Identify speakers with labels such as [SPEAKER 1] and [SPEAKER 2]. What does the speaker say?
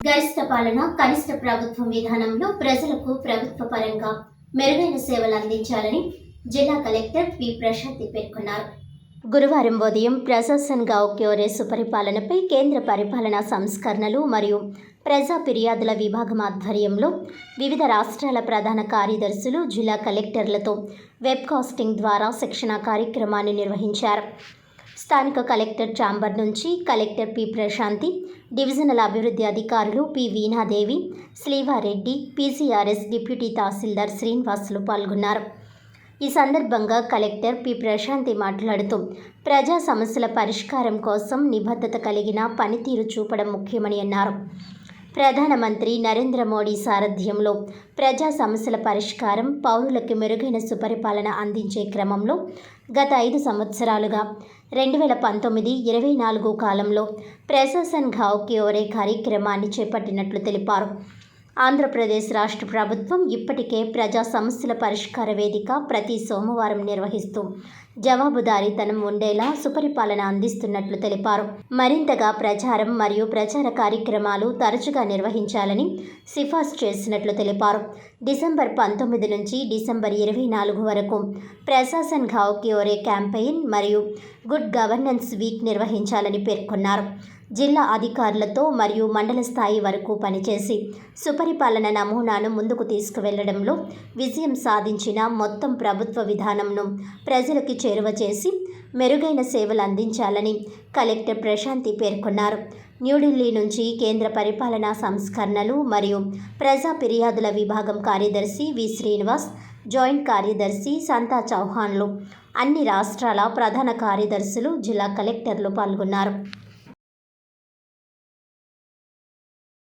[SPEAKER 1] గరిష్ట పాలన కనిష్ట ప్రభుత్వం విధానంలో ప్రజలకు ప్రభుత్వ పరంగా మెరుగైన సేవలు అందించాలని జిల్లా కలెక్టర్ పి ప్రశాంతి పేర్కొన్నారు. గురువారం ఉదయం ప్రశాసన్ గావ్ క్యోరే సుపరిపాలనపై కేంద్ర పరిపాలనా సంస్కరణలు మరియు ప్రజా ఫిర్యాదుల విభాగం ఆధ్వర్యంలో వివిధ రాష్ట్రాల ప్రధాన కార్యదర్శులు జిల్లా కలెక్టర్లతో వెబ్ కాస్టింగ్ ద్వారా శిక్షణ కార్యక్రమాన్ని నిర్వహించారు. స్థానిక కలెక్టర్ ఛాంబర్ నుంచి కలెక్టర్ పి ప్రశాంతి డివిజనల్ అభివృద్ధి అధికారులు P Veenadevi Srivareddy PCRS deputy tahsildar Srinivasulu పాల్గొన్నారు. ఈ సందర్భంగా కలెక్టర్ పి ప్రశాంతి మాట్లాడుతూ ప్రజా సమస్యల పరిష్కారం కోసం నిబద్ధత కలిగిన పనితీరు చూపడం ముఖ్యమని అన్నారు. ప్రధానమంత్రి నరేంద్ర మోడీ సారథ్యంలో ప్రజా సమస్యల పరిష్కారం పౌరులకు మెరుగైన సుపరిపాలన అందించే క్రమంలో గత ఐదు సంవత్సరాలుగా రెండు వేల పంతొమ్మిది ఇరవై నాలుగు కాలంలో ప్రశాసన్ ఘావ్ క్యోరే కార్యక్రమాన్ని చేపట్టినట్లు తెలిపారు. ఆంధ్రప్రదేశ్ రాష్ట్ర ప్రభుత్వం ఇప్పటికే ప్రజా సమస్యల పరిష్కార వేదిక ప్రతి సోమవారం నిర్వహిస్తూ జవాబుదారీతనం ఉండేలా సుపరిపాలన అందిస్తున్నట్లు తెలిపారు. మరింతగా ప్రచారం మరియు ప్రచార కార్యక్రమాలు తరచుగా నిర్వహించాలని సిఫార్సు చేసినట్లు తెలిపారు. డిసెంబర్ పంతొమ్మిది నుంచి డిసెంబర్ ఇరవై నాలుగు వరకు ప్రశాసన్ ఘావ్ క్యూరే క్యాంపెయిన్ మరియు గుడ్ గవర్నెన్స్ వీక్ నిర్వహించాలని పేర్కొన్నారు. జిల్లా అధికారులతో మరియు మండల స్థాయి వరకు పనిచేసి సుపరిపాలన నమూనాను ముందుకు తీసుకువెళ్ళడంలో విజయం సాధించిన మొత్తం ప్రభుత్వ విధానంను ప్రజలకి చేరువ చేసి మెరుగైన సేవలు అందించాలని కలెక్టర్ ప్రశాంతి పేర్కొన్నారు. న్యూఢిల్లీ నుంచి కేంద్ర పరిపాలనా సంస్కరణలు మరియు ప్రజా ఫిర్యాదుల విభాగం కార్యదర్శి వి. శ్రీనివాస్ జాయింట్ కార్యదర్శి సంతా చౌహాన్లు అన్ని రాష్ట్రాల ప్రధాన కార్యదర్శులు జిల్లా కలెక్టర్లు పాల్గొన్నారు.